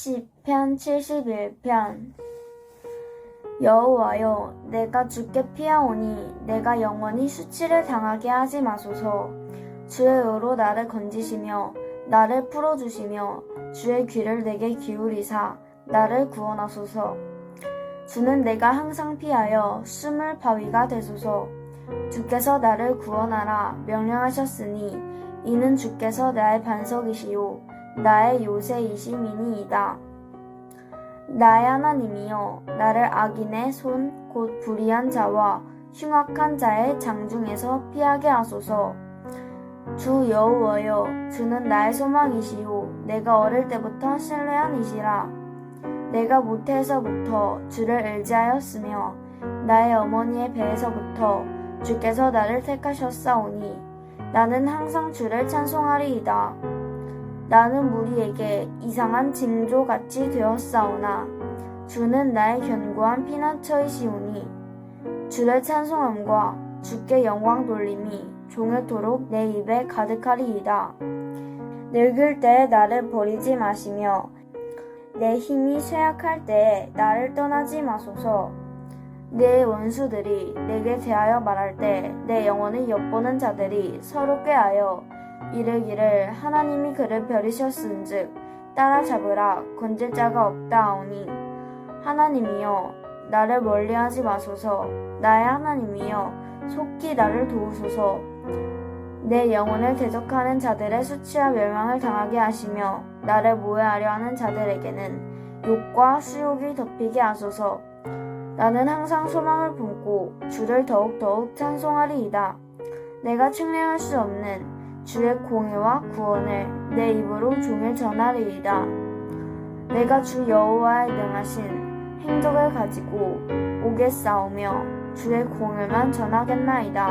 시편 71편. 여호와여 내가 주께 피하오니 내가 영원히 수치를 당하게 하지 마소서. 주의 의로 나를 건지시며 나를 풀어주시며 주의 귀를 내게 기울이사 나를 구원하소서. 주는 내가 항상 피하여 숨을 바위가 되소서. 주께서 나를 구원하라 명령하셨으니 이는 주께서 나의 반석이시요 나의 요새이시미니이다. 나의 하나님이여 나를 악인의 손 곧 불의한 자와 흉악한 자의 장중에서 피하게 하소서. 주 여호와여 주는 나의 소망이시요 내가 어릴 때부터 신뢰한 이시라. 내가 모태에서부터 주를 의지하였으며 나의 어머니의 배에서부터 주께서 나를 택하셨사오니 나는 항상 주를 찬송하리이다. 나는 무리에게 이상한 징조같이 되었사오나 주는 나의 견고한 피난처이시오니 주를 찬송함과 주께 영광 돌림이 종일토록 내 입에 가득하리이다. 늙을 때에 나를 버리지 마시며 내 힘이 쇠약할 때에 나를 떠나지 마소서. 내 원수들이 내게 대하여 말할 때 내 영혼을 엿보는 자들이 서로 꾀하여 이르기를 하나님이 그를 버리셨은즉 따라잡으라 건질 자가 없다 하오니 하나님이여 나를 멀리하지 마소서. 나의 하나님이여 속히 나를 도우소서. 내 영혼을 대적하는 자들의 수치와 멸망을 당하게 하시며 나를 모해하려 하는 자들에게는 욕과 수욕이 덮이게 하소서. 나는 항상 소망을 품고 주를 더욱더욱 찬송하리이다. 내가 측량할 수 없는 주의 공의와 구원을 내 입으로 종일 전하리이다. 내가 주 여호와의 능하신 행적을 가지고 오겠사오며 주의 공을만 전하겠나이다.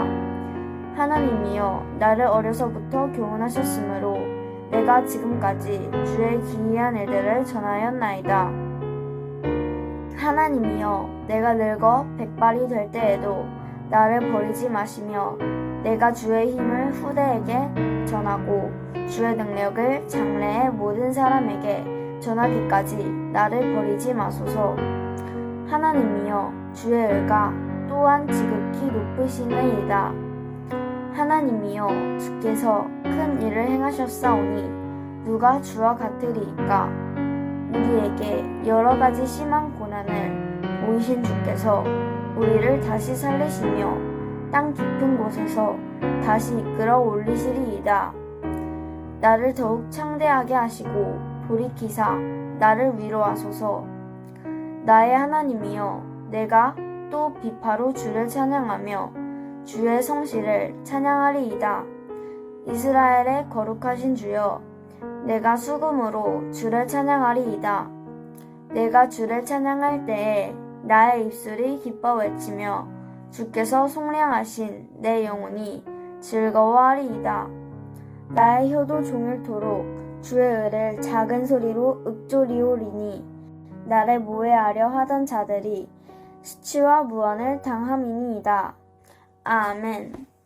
하나님이여 나를 어려서부터 교훈하셨으므로 내가 지금까지 주의 기이한 일들을 전하였나이다. 하나님이여 내가 늙어 백발이 될 때에도 나를 버리지 마시며 내가 주의 힘을 후대에게 전하고 주의 능력을 장래의 모든 사람에게 전하기까지 나를 버리지 마소서. 하나님이여 주의 의가 또한 지극히 높으시니이다. 하나님이여 주께서 큰 일을 행하셨사오니 누가 주와 같으리이까? 우리에게 여러 가지 심한 고난을 보이신 주께서 우리를 다시 살리시며 땅 깊은 곳에서 다시 이끌어 올리시리이다. 나를 더욱 창대하게 하시고 돌이키사 나를 위로하소서. 나의 하나님이여 내가 또 비파로 주를 찬양하며 주의 성실을 찬양하리이다. 이스라엘의 거룩하신 주여 내가 수금으로 주를 찬양하리이다. 내가 주를 찬양할 때에 나의 입술이 기뻐 외치며 주께서 속량하신 내 영혼이 즐거워하리이다. 나의 혀도 종일토록 주의 의를 작은 소리로 읊조리오리니 나를 모해하려 하던 자들이 수치와 무한을 당함이니이다. 아멘.